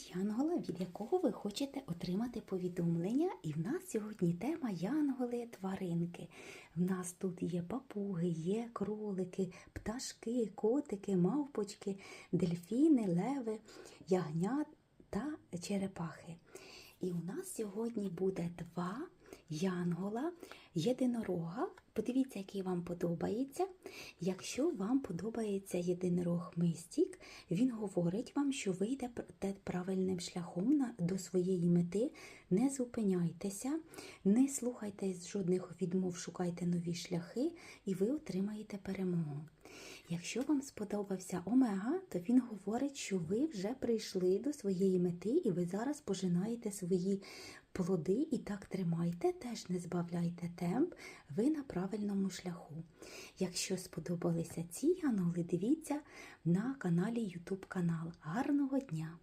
говорить Янгола, від якого ви хочете отримати повідомлення. І в нас сьогодні тема Янголи тваринки. В нас тут є папуги, є кролики, пташки, котики, мавпочки, дельфіни, леви, ягнят та черепахи. І у нас сьогодні буде два янгола, єдинорога. Подивіться, який вам подобається. Якщо вам подобається єдинорог мистік, він говорить вам, що ви йдете правильним шляхом до своєї мети. Не зупиняйтеся, не слухайте жодних відмов, шукайте нові шляхи, і ви отримаєте перемогу. Якщо вам сподобався омега, то він говорить, що ви вже прийшли до своєї мети і ви зараз пожинаєте свої плоди і так тримайте, теж не збавляйте темп, ви на правильному шляху. Якщо сподобалися ці янголи, дивіться на каналі YouTube канал. Гарного дня!